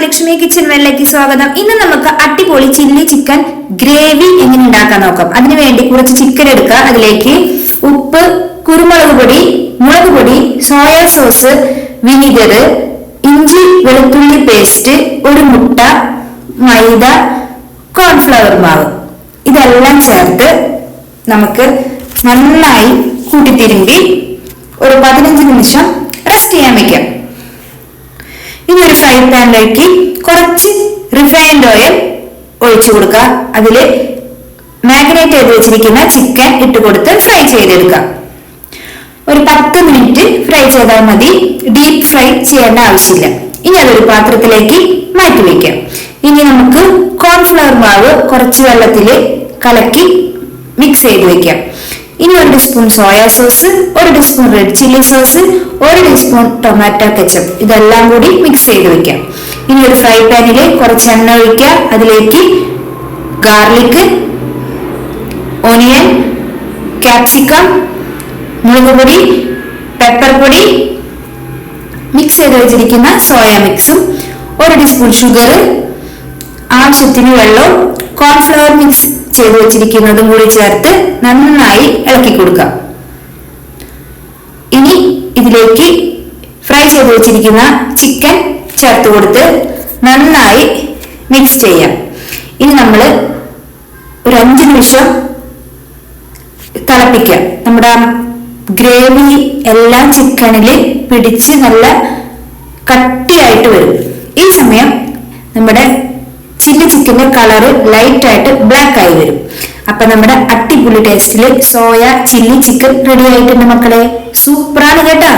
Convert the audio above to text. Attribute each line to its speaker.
Speaker 1: Adilakshmi kitchen വെള്ളയ്ക്ക് സ്വാഗതം. ഇന്ന് നമുക്ക് അടിപൊളി ചില്ലി ചിക്കൻ ഗ്രേവി എങ്ങനെ ഉണ്ടാക്കാൻ നോക്കാം. അതിനുവേണ്ടി കുറച്ച് ചിക്കൻ എടുക്കുക. അതിലേക്ക് ഉപ്പ് കുരുമുളക് പൊടി മുളക് പൊടി സോയാ സോസ് വിനിഗർ ഇഞ്ചി വെളുത്തുള്ളി പേസ്റ്റ് ഒരു മുട്ട മൈദ കോൺഫ്ലവർ മാവ്. ഇതെല്ലാം ചേർത്ത് നമുക്ക് നന്നായി കൂട്ടിത്തിരുമ്പി ഒരു പതിനഞ്ച് നിമിഷം റെസ്റ്റ് ചെയ്യാൻ വെക്കാം ഇനി ഒരു ഫ്രൈ പാനിലേക്ക് കുറച്ച് റിഫൈൻഡ് ഓയിൽ ഒഴിച്ചു കൊടുക്കുക. അതിൽ മാഗ്നേറ്റ് ചെയ്ത് വെച്ചിരിക്കുന്ന ചിക്കൻ ഇട്ട് കൊടുത്ത് ഫ്രൈ ചെയ്തെടുക്കുക. ഒരു പത്ത് മിനിറ്റ് ഫ്രൈ ചെയ്താൽ മതി. ഡീപ് ഫ്രൈ ചെയ്യേണ്ട ആവശ്യമില്ല. ഇനി അതൊരു പാത്രത്തിലേക്ക് മാറ്റി വെക്കാം. ഇനി നമുക്ക് കോൺഫ്ലവർ മാവ് കുറച്ച് വെള്ളത്തിൽ കലക്കി മിക്സ് ചെയ്ത് വെക്കാം. ഇനി ഒരു ടീസ്പൂൺ സോയാ സോസ് ഒരു ടീസ്പൂൺ റെഡ് ചില്ലി സോസ് ഒരു ടീസ്പൂൺ ടൊമാറ്റോ കെച്ചപ്പ് ഇതെല്ലാം കൂടി മിക്സ് ചെയ്ത് വെക്കാം. ഇനി ഒരു ഫ്രൈ പാനിൽ കുറച്ച് എണ്ണ ഒഴിക്കുക. അതിലേക്ക് ഗാർലിക് ഓണിയൻ ക്യാപ്സിക്കം മുളക് പൊടി പെപ്പർ പൊടി മിക്സ് ചെയ്ത് വെച്ചിരിക്കുന്ന സോയ മിക്സും ഒരു ടീസ്പൂൺ ഷുഗർ ആവശ്യത്തിന് വെള്ളവും കോൺഫ്ലവർ മിക്സ് ചെയ്ത് വെച്ചിരിക്കുന്നതും കൂടി ചേർത്ത് നന്നായി ഇളക്കി കൊടുക്കുക ഇനി ഇതിലേക്ക് ഫ്രൈ ചെയ്ത് വെച്ചിരിക്കുന്ന ചിക്കൻ ചേർത്ത് കൊടുത്ത് നന്നായി മിക്സ് ചെയ്യാം. ഇനി നമ്മൾ ഒരു അഞ്ച് നിമിഷം തിളപ്പിക്കാം നമ്മുടെ ഗ്രേവി എല്ലാം ചിക്കനിൽ പിടിച്ച് നല്ല കട്ടിയായിട്ട് വരും. ഈ സമയം ചില്ലി കളർ ലൈറ്റ് ആയിട്ട് ബ്ലാക്ക് ആയി വരും. അപ്പൊ നമ്മുടെ അടിപൊളി ടേസ്റ്റിൽ സോയ ചില്ലി ചിക്കൻ റെഡി ആയിട്ടുണ്ട് മക്കളെ. സൂപ്പറാണ് കേട്ടാ.